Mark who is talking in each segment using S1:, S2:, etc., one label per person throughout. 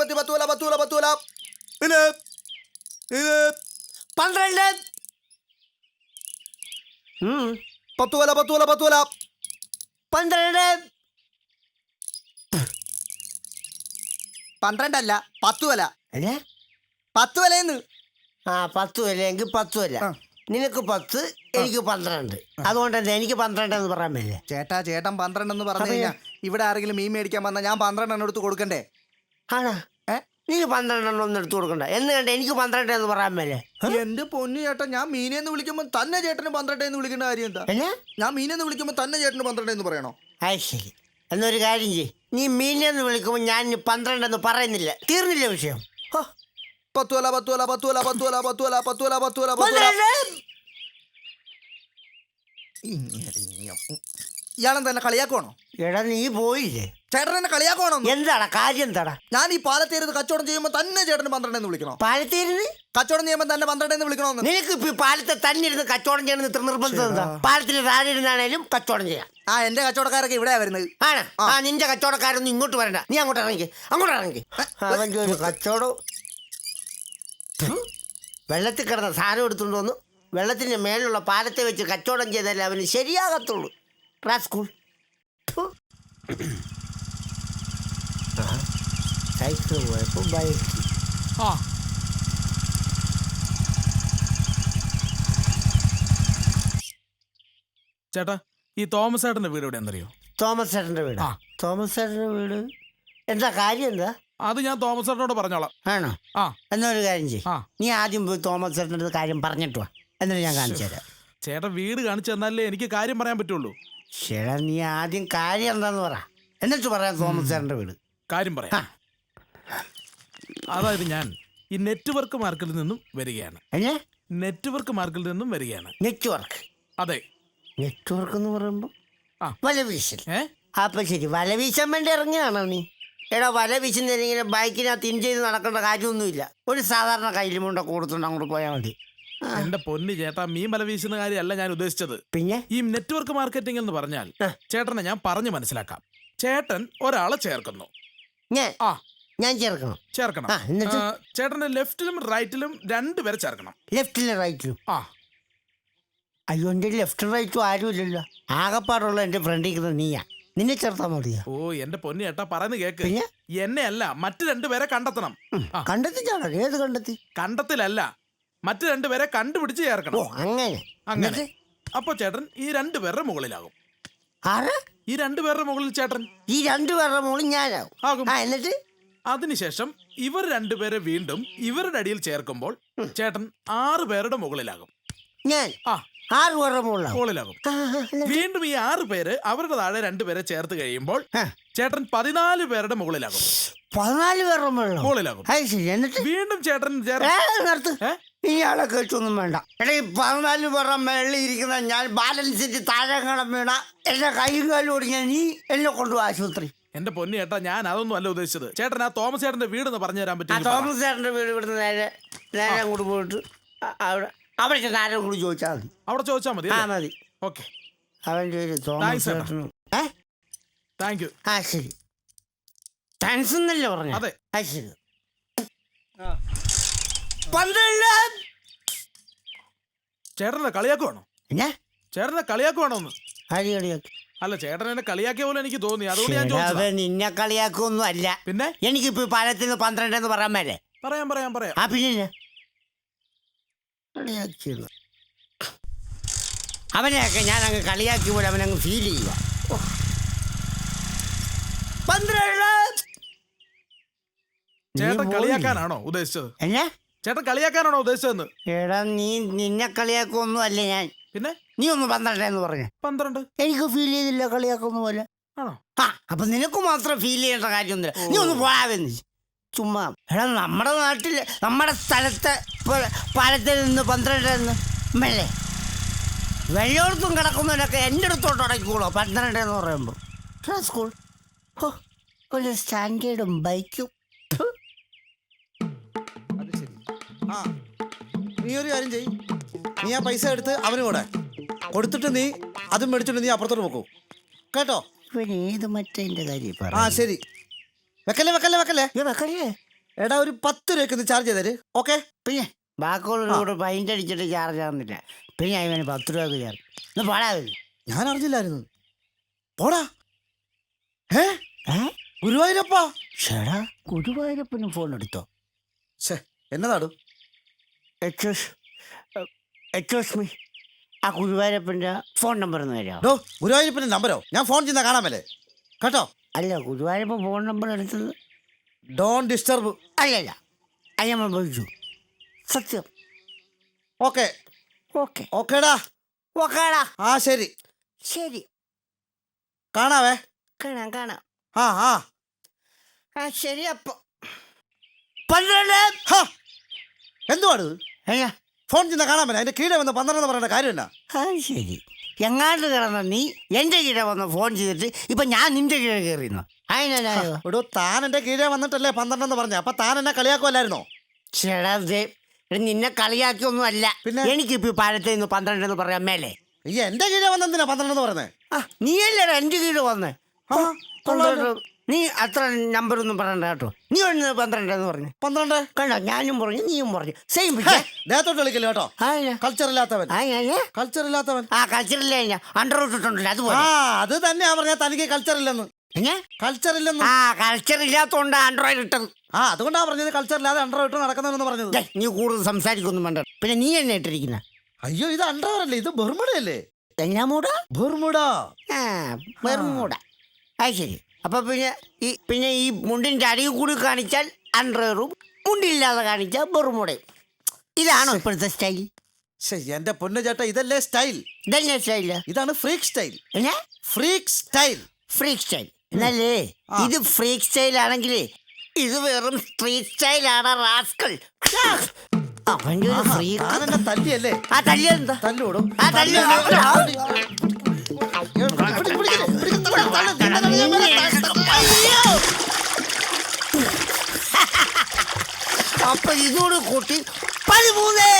S1: പത്തി പത്തൂല പത്തൂല പത്തൂല ഇത് ഇത്
S2: പന്ത്രണ്ട്.
S1: പത്തൂല പത്തൂല പത്തൂല
S2: പന്ത്രണ്ട്.
S1: പന്ത്രണ്ടല്ല പത്ത് വല
S2: അല്ലേ
S1: പത്ത് വിലയെന്ന്
S2: ആ പത്ത് വല എങ്കിൽ പത്ത് വല്ല നിനക്ക് പത്ത് എനിക്ക് പന്ത്രണ്ട്. അതുകൊണ്ട് തന്നെ എനിക്ക് പന്ത്രണ്ട് എന്ന് പറയാൻ മേലേ?
S1: ചേട്ടാ ചേട്ടൻ പന്ത്രണ്ടെന്ന് പറഞ്ഞു
S2: അപ്പൊ
S1: കഴിഞ്ഞാൽ ഇവിടെ ആരെങ്കിലും മീൻ മേടിക്കാൻ വന്നാൽ ഞാൻ പന്ത്രണ്ടെണ്ണം എടുത്ത് കൊടുക്കണ്ടേ?
S2: ആണോ? നീ പന്ത്രണ്ടെണ്ണം ഒന്നും എടുത്തു കൊടുക്കണ്ട. എന്ന് കണ്ട എനിക്ക് പന്ത്രണ്ട് എന്ന് പറയാൻ മേലെ.
S1: എന്റെ പൊന്നു ചേട്ടൻ ഞാൻ മീനെന്ന് വിളിക്കുമ്പോൾ തന്നെ ചേട്ടന് പന്ത്രണ്ട് എന്ന് വിളിക്കേണ്ട കാര്യം എന്താ? ഞാൻ മീനെന്ന് വിളിക്കുമ്പോൾ തന്നെ ചേട്ടന് പന്ത്രണ്ട് എന്ന് പറയണോ?
S2: അത് ശരി. എന്നൊരു കാര്യം ചെയ് നീ മീനെന്ന് വിളിക്കുമ്പോൾ ഞാൻ പന്ത്രണ്ട് എന്ന് പറയുന്നില്ല. തീർന്നില്ല വിഷയം?
S1: പത്തുവല പത്തുവല പത്തുവല പത്തുവല പത്തുവല പത്തുവല പത്തുവല പത്തുവല ഇയാളെ തന്നെ കളിയാക്കുവാണോ?
S2: എടാ നീ പോയില്ലേ?
S1: ചേട്ടൻ എന്നെ കളിയാക്കുവാണോ
S2: എന്താണ് കാര്യം എന്താടാ?
S1: ഞാൻ ഈ പാലത്തേരുത് കച്ചവടം ചെയ്യുമ്പോൾ തന്നെ ചേട്ടന് പന്ത്രണ്ട് എന്ന് വിളിക്കണോ?
S2: പാലത്തേരുന്ന്?
S1: കച്ചവടം ചെയ്യുമ്പോൾ തന്നെ പന്ത്രണ്ട് എന്ന്
S2: നിനക്ക് ഇപ്പൊ പാലത്തെ തന്നെ ഇരുന്ന് കച്ചവടം ചെയ്യണം ഇത്ര നിർബന്ധം എന്താ? പാലത്തിന് താഴെ ഇരുന്നാണേലും കച്ചവടം ചെയ്യാം.
S1: ആ എന്റെ കച്ചവടക്കാരൊക്കെ ഇവിടെ വരുന്നത്.
S2: ആണ്. ആ. നിന്റെ കച്ചവടക്കാരൊന്നും ഇങ്ങോട്ട് വരണ്ട. നീ അങ്ങോട്ട് ഇറങ്ങി. അങ്ങോട്ട് ഇറങ്ങി. ഒരു കച്ചവടം. വെള്ളത്തിൽ കിടന്ന സാധനം എടുത്തുകൊണ്ട് വന്നു. വെള്ളത്തിന്റെ മേലുള്ള പാലത്തെ വെച്ച് കച്ചവടം ചെയ്താലേ അവന് ശരിയാകത്തുള്ളൂ. റാസ്കൂൾ. സൈക്കിൾ പോയപ്പോൾ ബൈക്ക്
S3: ആ ചേട്ടാ ഈ തോമസ് ചേട്ടന്റെ വീട് എവിടെ എന്നറിയോ
S2: തോമസ് ചേട്ടന്റെ വീട്.
S3: ആ.
S2: തോമസ് ചേട്ടന്റെ വീട്? എന്താ കാര്യം എന്താ?
S3: അത് ഞാൻ തോമസ് ചേട്ടനോട് പറഞ്ഞോളാം.
S2: ആണോ?
S3: ആ.
S2: എന്നൊരു കാര്യം ചെയ്യും.
S3: ആ.
S2: നീ ആദ്യം പോയി തോമസ് ചേട്ടന്റെ അടുത്ത് കാര്യം പറഞ്ഞിട്ട് വാ. എന്നിട്ട് ഞാൻ കാണിച്ചു തരാം.
S3: ചേട്ടൻ വീട് കാണിച്ചു തന്നാലേ എനിക്ക് കാര്യം പറയാൻ പറ്റുള്ളൂ.
S2: ചേട്ടാ നീ ആദ്യം കാര്യം എന്താന്ന് പറ. എന്നിട്ട് പറയാം തോമസ് ചേട്ടന്റെ വീട്.
S3: കാര്യം. പറയാം. അതായത് ഞാൻ ഈ നെറ്റ്വർക്ക് മാർക്കറ്റിൽ നിന്നും വരികയാണ്.
S2: അല്ലേ
S3: നെറ്റ്വർക്ക് മാർക്കറ്റിൽ നിന്നും വരികയാണ്.
S2: നെറ്റ്വർക്ക്.
S3: അതെ.
S2: നെറ്റ്വർക്ക് എന്ന് പറയുമ്പോൾ
S3: ആ.
S2: വലവീശൽ.
S3: ഏ?
S2: അപ്പം ശരി വലവീശാൻ വേണ്ടി ഇറങ്ങിയാണോ നീ? എടാ വല വീശുന്നതിങ്ങനെ ബൈക്കിനകത്ത് ഇൻ ചെയ്ത് നടക്കേണ്ട കാര്യമൊന്നുമില്ല. ഒരു സാധാരണ കയ്യിലുമുണ്ട കൊടുത്തുകൊണ്ട് അങ്ങോട്ട് പോയാൽ മതി.
S3: എന്റെ പൊന്നു ചേട്ടാ മീൻ വല വീശുന്ന കാര്യമല്ല ഞാൻ ഉദ്ദേശിച്ചത്.
S2: പിന്നെ?
S3: ഈ നെറ്റ്വർക്ക് മാർക്കറ്റിംഗ് എന്ന് പറഞ്ഞാൽ ചേട്ടനെ ഞാൻ പറഞ്ഞു മനസ്സിലാക്കാം. ചേട്ടൻ ഒരാളെ ചേർക്കുന്നു.
S2: ഞാൻ
S3: ആ.
S2: ഞാൻ ചേർക്കണം.
S3: ചേർക്കണം.
S2: ആ, എന്നിട്ട്?
S3: ആ, ചേട്ടന്റെ ലെഫ്റ്റിലും റൈറ്റിലും രണ്ടുപേരെ ചേർക്കണം.
S2: ലെഫ്റ്റിലും റൈറ്റിലും?
S3: ആ.
S2: അയ്യോ എന്റെ ലെഫ്റ്റ് റൈറ്റും ആരുമില്ലല്ലോ. ആകെപ്പാടുള്ള എന്റെ ഫ്രണ്ടിൽ നീയാ. നിന്നെ ചേർത്താൽ മതി
S3: ഓ എന്റെ പൊന്നി ചേട്ടാ പറയുന്നു കേക്ക്.
S2: പിന്നെ?
S3: എന്നെ അല്ല മറ്റു രണ്ടുപേരെ കണ്ടെത്തണം. ആ.
S2: കണ്ടെത്തിച്ചാണോ ഏത് കണ്ടെത്തി?
S3: കണ്ടെത്തിലല്ല. മറ്റു രണ്ടുപേരെ കണ്ടുപിടിച്ച് ചേർക്കണം.
S2: അങ്ങനെ.
S3: അങ്ങനെ? അപ്പൊ ചേട്ടൻ ഈ രണ്ടുപേരുടെ മുകളിലാകും.
S2: ആറ്
S3: ഈ രണ്ടുപേരുടെ മുകളിൽ ചേട്ടൻ.
S2: ഈ രണ്ടുപേരുടെ മുകളിൽ ഞാനാകും
S3: ആകും.
S2: ആ എന്നിട്ട്?
S3: അതിനുശേഷം ഇവർ രണ്ടുപേരെ വീണ്ടും ഇവരുടെ അടിയിൽ ചേർക്കുമ്പോൾ ചേട്ടൻ ആറ് പേരുടെ മുകളിലാകും.
S2: ഞാൻ?
S3: ആ.
S2: ആറ് പേരുടെ
S3: മുകളിലാകും? വീണ്ടും ഈ ആറ് പേര് അവരുടെ താഴെ രണ്ടുപേരെ ചേർത്ത് കഴിയുമ്പോൾ ചേട്ടൻ പതിനാല് പേരുടെ മുകളിലാകും.
S2: പതിനാല് പേരുടെ
S3: മുകളിലാകും. വീണ്ടും ചേട്ടൻ ചേർത്ത്?
S2: ഇയാളെ കേട്ടൊന്നും വേണ്ട. എടാ ഈ പതിനാല് പേരുടെ മേളിൽ ഇരിക്കുന്ന ഞാൻ ബാലൻസ് ചെയ്ത് താഴെ കടം വീണ എന്റെ കൈയും കാലും ഒടിഞ്ഞാൽ നീ എന്നെ കൊണ്ടു ആശുപത്രി.
S3: എന്റെ പൊന്നു ചേട്ടാ ഞാൻ അതൊന്നും അല്ല ഉദ്ദേശിച്ചത്. ചേട്ടൻ ആ തോമസ് ചേട്ടന്റെ വീട് പറഞ്ഞു തരാൻ
S2: ആ
S3: പറ്റും
S2: തോമസ് ചേട്ടന്റെ വീട് ഇവിടുന്ന് നേരെ നേരെ അങ്ങോട്ട് പോയിട്ട് അ- അവിടെ അവിടെ ചെന്ന് ആരും കൂടി ചോദിച്ചാൽ മതി.
S3: അവിടെ ചോദിച്ചാൽ മതി
S2: ആ മതി.
S3: ഓക്കെ.
S2: അവൻ ചോദിച്ചു തോമസ്
S3: Thanks, ചേട്ടാ.
S2: ചേട്ടനും ഏ?
S3: താങ്ക് യു
S2: ആ ശരി. താങ്ക്സ് എന്നല്ലേ പറഞ്ഞു?
S3: അതെ.
S2: ആ ശരി. പന്ത്രണ്ട്
S3: ചേട്ടനെ കളിയാക്കുവാണോ?
S2: എന്നാ?
S3: ചേട്ടനെ കളിയാക്കുവാണോ ഒന്ന്
S2: കളിയാക്കി?
S3: അല്ല ചേട്ടൻ എന്നെ കളിയാക്കിയ പോലെ എനിക്ക് തോന്നി. അതുകൊണ്ട് ഞാൻ ചോദിച്ചതാ.
S2: നിന്നെ കളിയാക്കൊന്നും അല്ല
S3: പിന്നെ?
S2: എനിക്കിപ്പോ പാലത്തിൽ നിന്ന് പന്ത്രണ്ട് എന്ന് പറയാൻ മേലെ.
S3: പറയാം പറയാം പറയാം.
S2: ആ പിന്നെ എന്നാ? കളിയാക്കിയെന്ന്. അവനെയൊക്കെ ഞാൻ അങ്ങ് കളിയാക്കി പോലെ അവനങ്ങ് ഫീൽ ചെയ്യുക. പന്ത്രണ്ട്.
S3: ചേട്ടൻ കളിയാക്കാനാണോ ഉദ്ദേശിച്ചത്?
S2: എന്നാ?
S3: ചേട്ടൻ കളിയാക്കാനാണോ ഉദ്ദേശിച്ചതെന്ന്?
S2: എടാ നീ നിന്നെ കളിയാക്കൊന്നും അല്ല ഞാൻ.
S3: പിന്നെ?
S2: നീ ഒന്ന് പന്ത്രണ്ട് എന്ന് പറഞ്ഞു.
S3: പന്ത്രണ്ട്?
S2: എനിക്ക് ഫീൽ ചെയ്തില്ല കളിയാക്കൊന്നും പോലെ
S3: ആണോ?
S2: ആ അപ്പൊ നിനക്ക് മാത്രം ഫീൽ ചെയ്യേണ്ട കാര്യമൊന്നുമില്ല. നീ ഒന്ന് പോയാവെന്ന് ചുമ്മാ. എടാ നമ്മുടെ നാട്ടിൽ നമ്മുടെ സ്ഥലത്തെ പാലത്തിൽ നിന്ന് പന്ത്രണ്ട് എന്ന് മെല്ലെ വെള്ളോടത്തും കിടക്കുന്നവരൊക്കെ എന്റെ അടുത്തോട്ട് അടയ്ക്കുള്ളൂ പന്ത്രണ്ട് എന്ന് പറയുമ്പോൾ സ്കൂൾ ഓ ഒരു സ്റ്റാൻഡേർഡും ബൈക്കും
S1: നീ ഒരു കാര്യം ചെയ് നീ ആ പൈസ എടുത്ത് അവന് കൂടെ. കൊടുത്തിട്ട് നീ അതും മേടിച്ചിട്ട് നീ അപ്പുറത്തോട്ട് പോക്കൂ. കേട്ടോ?
S2: ഇവൻ ഏത് മറ്റേ കാര്യം
S1: ആ ശരി. വെക്കല്ലേ വെക്കല്ലേ വെക്കല്ലേ?
S2: പറ വെക്കല്ലേ?
S1: എടാ ഒരു പത്ത് രൂപയ്ക്ക് ഒന്ന് ചാർജ് ചെയ്തേര്. ഓക്കെ?
S2: പിന്നെ ബാക്കിയുള്ള കൂടെ പൈന്റ് അടിച്ചിട്ട് ചാർജ് ആവുന്നില്ല. പിന്നെ അവന് പത്ത് രൂപ ചാർജ് ഒന്ന് പാടാവില്ല
S1: ഞാൻ അറിഞ്ഞില്ലായിരുന്നു. പോടാ. ഏ
S2: ഏ?
S1: ഗുരുവായൂരപ്പാ.
S2: ചേടാ ഗുരുവായൂരപ്പന് ഫോൺ എടുത്തോ?
S1: ഛേ എന്നതാടു?
S2: എക്സ്ക്യൂസ് എക്സ്ക്യൂസ് മീ ആ ഗുരുവായൂരപ്പന്റെ ഫോൺ നമ്പർ ഒന്ന് തരാമോ?
S1: ഡോ ഗുരുവായൂരപ്പന്റെ നമ്പരോ? ഞാൻ ഫോൺ ചെയ്യുന്ന കാണാമല്ലേ കേട്ടോ?
S2: അല്ല ഗുരുവായൂരപ്പൻ ഫോൺ നമ്പർ എടുത്തത്?
S1: ഡോൺ ഡിസ്റ്റർബ്
S2: അല്ലല്ല അത് നമ്മൾ വിളിച്ചു. സത്യം.
S1: ഓക്കെ.
S2: ഓക്കെ.
S1: ഓക്കേടാ.
S2: ഓക്കേടാ.
S1: ആ ശരി.
S2: ശരി.
S1: കാണാവേ?
S2: കാണാം കാണാം.
S1: ആ ആ.
S2: ആ ശരി അപ്പൊ. പന്ത്രണ്ട്.
S1: ഹാ!
S2: അയ്യാ
S1: ഫോൺ ചെയ്യുന്ന കാണാമല്ലേ അതിന്റെ കീഴ വന്ന് പന്ത്രണ്ട് പറയേണ്ട കാര്യം എന്നാ
S2: ആ ശരി. എങ്ങാണ്ട് കിടന്ന നീ എന്റെ കീഴെ വന്ന് ഫോൺ ചെയ്തിട്ട് ഇപ്പൊ ഞാൻ നിന്റെ കീഴെ കയറിയുന്നു അതിനായോ
S1: എടോ താൻ എന്റെ കീഴെ വന്നിട്ടല്ലേ പന്ത്രണ്ടെന്ന് പറഞ്ഞ? അപ്പൊ താൻ എന്നെ കളിയാക്കുമല്ലായിരുന്നോ
S2: ചേടാ ദേ, എടാ, നിന്നെ കളിയാക്കിയൊന്നും അല്ല.
S1: പിന്നെ?
S2: എനിക്കിപ്പോ നിന്ന് പന്ത്രണ്ട് എന്ന് പറയാൻ മേലെ.
S1: ഈ എന്റെ കീഴെ വന്നെന്തിനാ പന്ത്രണ്ടെന്ന് പറഞ്ഞേ
S2: ആ നീയല്ലേടാ എന്റെ കീഴ് വന്ന്?
S1: ആ.
S2: നീ അത്ര നമ്പർ ഒന്നും പറയണ്ട കേട്ടോ. നീ ഒന്ന് പന്ത്രണ്ട് എന്ന് പറഞ്ഞു.
S1: പന്ത്രണ്ട്?
S2: കണ്ടോ? ഞാനും പറഞ്ഞു നീയും പറഞ്ഞു. സെയിം
S1: ദേഹത്തോട്ട് കളിക്കില്ല കേട്ടോ? കൾച്ചർ ഇല്ലാത്തവൻ. കൾച്ചർ ഇല്ലാത്തവൻ.
S2: ആ കൾച്ചർ ഇല്ല അണ്ടർ ഇട്ടിട്ടുണ്ടല്ലോ
S1: ആ
S2: അതുപോലെ.
S1: അത് തന്നെയാ പറഞ്ഞ തനിക്ക് കൾച്ചർ ഇല്ലെന്ന്? കൾച്ചർ ഇല്ലെന്ന്.
S2: ആ കൾച്ചർ ഇല്ലാത്തതുകൊണ്ട് ആൻഡ്രോയിഡ് ഇട്ടത്.
S1: ആ അതുകൊണ്ടാ പറഞ്ഞത് കൾച്ചർ ഇല്ലാതെ ആൻഡ്രോയിഡ് ഇട്ട് നടക്കുന്നവനെന്ന് പറഞ്ഞത്.
S2: നീ കൂടുതൽ സംസാരിക്കൊന്നും വേണ്ട. പിന്നെ നീ എന്നെ ഇട്ടിരിക്കുന്ന?
S1: അയ്യോ ഇത് അണ്ടർ അല്ലേ? ഇത് ബെർമുടയല്ലേ
S2: എന്നാ മൂട
S1: ബെർമുട
S2: ആ വെറും മൂട അത് ശരി. അപ്പൊ പിന്നെ ഈ പിന്നെ ഈ മുണ്ടിന്റെ അടിയിൽ കൂടി കാണിച്ചാൽ അണ്ടറും മുണ്ടില്ലാതെ കാണിച്ചാൽ ബെറുമുടയും ഇതാണോ ഇപ്പോഴത്തെ സ്റ്റൈൽ
S1: ശ്ശെ, എന്റെ പൊന്നു ചേട്ടാ ഇതല്ലേ സ്റ്റൈൽ
S2: ഇതല്ലേ സ്റ്റൈൽ
S1: ഇതാണ് ഫ്രീക് സ്റ്റൈൽ
S2: എന്നാ
S1: ഫ്രീക്ക് സ്റ്റൈൽ
S2: ഫ്രീക്ക് സ്റ്റൈൽ എന്നല്ലേ ഇത് ഫ്രീക്ക് സ്റ്റൈൽ ആണെങ്കിൽ ഇത് വെറും സ്ട്രീറ്റ് റാസ്കൾ ഒരു ഫ്രീക്ക്
S1: താൻ എന്നെ തല്ലിയല്ലേ?
S2: ആ തല്ലിയെന്താ
S1: തല്ലോടും
S2: ആ തല്ല് അപ്പൊ ഇതോട് കൂട്ടി പതിമൂന്ന്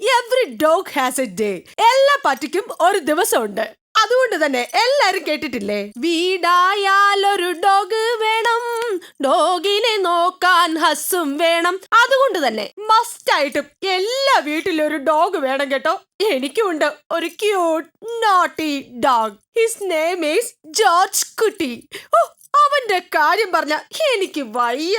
S4: every dog has a day എല്ലാ പട്ടിക്കും ഒരു ദിവസമുണ്ട്. അതുകൊണ്ട് തന്നെ എല്ലാരും കേട്ടിട്ടില്ലേ? വീടായാലൊരു ഡോഗ് വേണം. ഡോഗിനെ നോക്കാൻ ഹസ്സും വേണം. അതുകൊണ്ട് തന്നെ മസ്റ്റ് ആയിട്ടും എല്ലാ വീട്ടിലും ഒരു ഡോഗ് വേണം കേട്ടോ. എനിക്കുണ്ട് ഒരു cute naughty dog his name is George കുട്ടി ഓ അവന്റെ കാര്യം പറഞ്ഞ എനിക്ക് വയ്യ.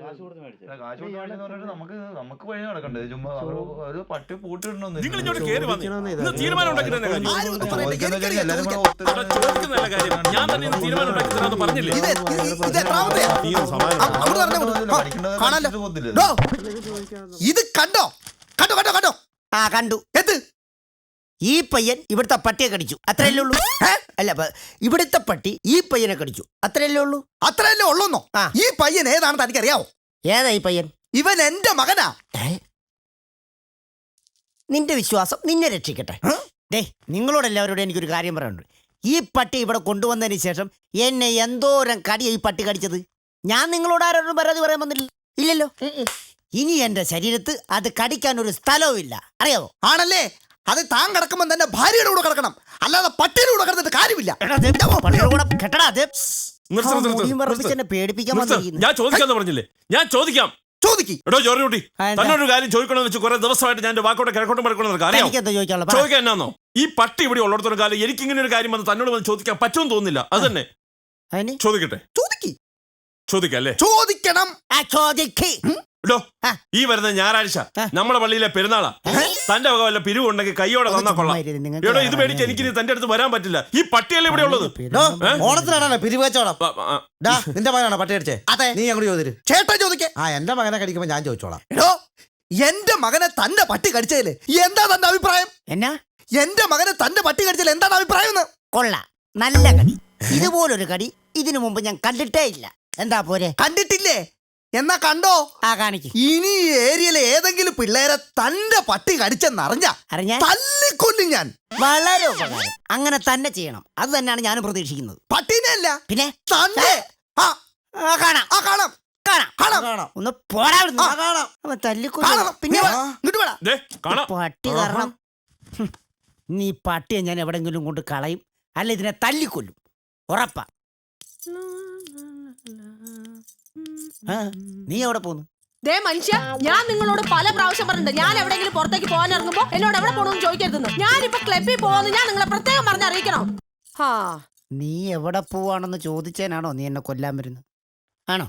S5: കാശ് കൊടുത്ത് മേടിച്ചെന്ന് പറഞ്ഞിട്ട് നമുക്ക് നമുക്ക് വഴി നടക്കണ്ടേ? ചുമ്മാ അവർ ഒരു പട്ടി പൂട്ടിടണമെന്ന്
S3: നിങ്ങൾ ഇങ്ങോട്ട് കയറി വന്നേ. ഇന്ന് തീരുമാനം ഉണ്ടാക്കി തന്നെ കാര്യം.
S5: എല്ലാരും കൂടെ ഒത്തു
S3: അവിടെ ചോദിക്കുന്നതല്ല കാര്യം. ഞാൻ തന്നെ ഇന്ന് തീരുമാനം ഉണ്ടാക്കി തരാമെന്ന് പറഞ്ഞില്ലേ?
S1: ഇത് ഇത് ഇത് എത്രാമത്തെയാ? അ- അങ്ങോട്ട് പറഞ്ഞേ, അങ്ങോട്ട്. ആ, കാണാലോ. ഡോ, ഇത് കണ്ടോ? കണ്ടോ കണ്ടോ കണ്ടോ.
S2: ആ കണ്ടു. ഈ പയ്യൻ ഇവിടുത്തെ പട്ടിയെ കടിച്ചു. അത്രയല്ലേ ഉള്ളൂ? അല്ല ഇവിടുത്തെ പട്ടി ഈ പയ്യനെ കടിച്ചു. അത്രയല്ലേ ഉള്ളൂ?
S1: അത്രയല്ലേ ഉള്ളൂന്നോ. ഈ പയ്യൻ ഏതാണെന്ന് തനിക്കറിയാവോ?
S2: ഏതാ ഈ പയ്യൻ?
S1: ഇവൻ എന്റെ മകനാ?
S2: നിന്റെ വിശ്വാസം നിന്നെ രക്ഷിക്കട്ടെ. ഡേ നിങ്ങളോടെല്ലാവരോടും എനിക്കൊരു കാര്യം പറയാനുണ്ട്. ഈ പട്ടി ഇവിടെ കൊണ്ടുവന്നതിന് ശേഷം എന്നെ എന്തോരം കടിയ ഈ പട്ടി കടിച്ചത്? ഞാൻ നിങ്ങളോട് ആരോടും പരാതി പറയാൻ വന്നില്ല ഇല്ലല്ലോ. ഇനി എന്റെ ശരീരത്ത് അത് കടിക്കാൻ ഒരു സ്ഥലവും ഇല്ല അറിയാവോ?
S1: ആണല്ലേ? അത് താൻ കിടക്കുമ്പോൾ തന്നെ ഭാര്യയുടെ കൂടെ കിടക്കണം. അല്ലാതെ പട്ടിയുടെ കൂടെ കിടന്നിട്ട് കാര്യമില്ല.
S3: ഞാൻ ചോദിക്കാന്ന് പറഞ്ഞില്ലേ? ഞാൻ ചോദിക്കാം. എടോ
S2: എന്താ?
S3: തന്നോട് കാര്യം ചോദിക്കണമെന്ന് വെച്ച് കുറെ ദിവസമായിട്ട് ഞാൻ വാക്കോടെ കിഴക്കോട്ടും പഴക്കണമെന്ന് അറിയാം ചോദിക്കാൻ എന്നാന്നോ? ഈ പട്ടി ഇവിടെ ഉള്ളിടത്തോളം കാലം എനിക്ക് ഇങ്ങനെ ഒരു കാര്യം വന്ന് തന്നോട് വന്ന് ചോദിക്കാൻ പറ്റുമെന്ന് തോന്നുന്നില്ല. അത് തന്നെ. ചോദിക്കട്ടെ.
S1: ചോദിക്ക്.
S3: ചോദിക്കാം അല്ലേ
S1: ചോദിക്കണം
S2: ചോദിക്ക്.
S3: ഈ വരുന്ന ഞായറാഴ്ച. നമ്മുടെ പള്ളിയിലെ പെരുന്നാളാ. തന്റെ വക വല്ല പിരിവുണ്ടെങ്കിൽ കൈയോടെ തന്നാ കൊള്ളാം. എടോ ഇത് മേടിച്ച് എനിക്ക് തന്റെ അടുത്ത് വരാൻ പറ്റില്ല. ഈ പട്ടിയല്ലേ ഇവിടെ ഉള്ളത്? ഓണത്തിനാണ് പിരിവ്.
S1: ഡാ നിന്റെ മകനാണോ പട്ടി അടിച്ചേ
S2: അതെ.
S1: നീ അങ്ങോട്ട് ചോദിച്ചു
S6: ചേട്ടൻ ചോദിക്കേ.
S1: ആ എന്റെ മകനെ കടിക്കുമ്പോ ഞാൻ ചോദിച്ചോളാം.
S6: എടോ എന്റെ മകനെ തന്റെ പട്ടി കടിച്ചതിൽ എന്താ തന്റെ അഭിപ്രായം?
S2: എന്നാ?
S6: എന്റെ മകനെ തന്റെ പട്ടി കടിച്ചതിൽ എന്താണ് അഭിപ്രായം എന്ന്?
S2: കൊള്ള. നല്ല കടി. ഇതുപോലൊരു കടി ഇതിനു മുമ്പ് ഞാൻ കണ്ടിട്ടേ ഇല്ല. എന്താ പോരെ?
S6: കണ്ടിട്ടില്ലേ? എന്നാ കണ്ടോ?
S2: ആ കാണിക്ക്.
S6: ഇനി ഈ ഏരിയയിലെ ഏതെങ്കിലും പിള്ളേരെ തന്റെ പട്ടി കടിച്ചെന്നറിഞ്ഞ
S2: അറിഞ്ഞ
S6: തല്ലിക്കൊല്ലും ഞാൻ.
S2: വളരെ ഉപകാരം. അങ്ങനെ തന്നെ ചെയ്യണം. അത് തന്നെയാണ് ഞാനും പ്രതീക്ഷിക്കുന്നത്.
S6: പട്ടീനെ അല്ല
S2: പിന്നെ?
S6: തന്നെ ആ.
S2: ആ, കാണാം.
S6: ആ കാണാം.
S2: കാണാം.
S1: കാണാം.
S2: ഒന്ന് പോരാ ഇവിടുന്ന്. അവൻ തല്ലിക്കൊല്ലും.
S6: പിന്നെ വാ. ഇങ്ങോട്ട് വേണം
S7: ദേ കാണാം.
S2: പട്ടി കാരണം. ഹും. നീ പട്ടിയെ ഞാൻ എവിടെങ്കിലും കൊണ്ട് കളയും. അല്ല ഇതിനെ തല്ലിക്കൊല്ലും. ഉറപ്പാ. നീ എവിടെ പോന്നു?
S4: ദേ മനുഷ്യ ഞാൻ നിങ്ങളോട് പല പ്രാവശ്യം പറഞ്ഞിട്ടുണ്ട്. ഞാൻ എവിടെയെങ്കിലും പുറത്തേക്ക് പോകാൻ ഇറങ്ങുമ്പോ എന്നോട് എവിടെ പോകണമെന്ന് ചോദിക്കരുതെന്ന്. ഞാനിപ്പോ ക്ലബിൽ പോകുന്നു ഞാൻ നിങ്ങളെ പ്രത്യേകം പറഞ്ഞ് അറിയിക്കണം? ഹാ.
S2: നീ എവിടെ പോവാണെന്ന് ചോദിച്ചേനാണോ നീ എന്നെ കൊല്ലാൻ വരുന്നത്? ആണോ?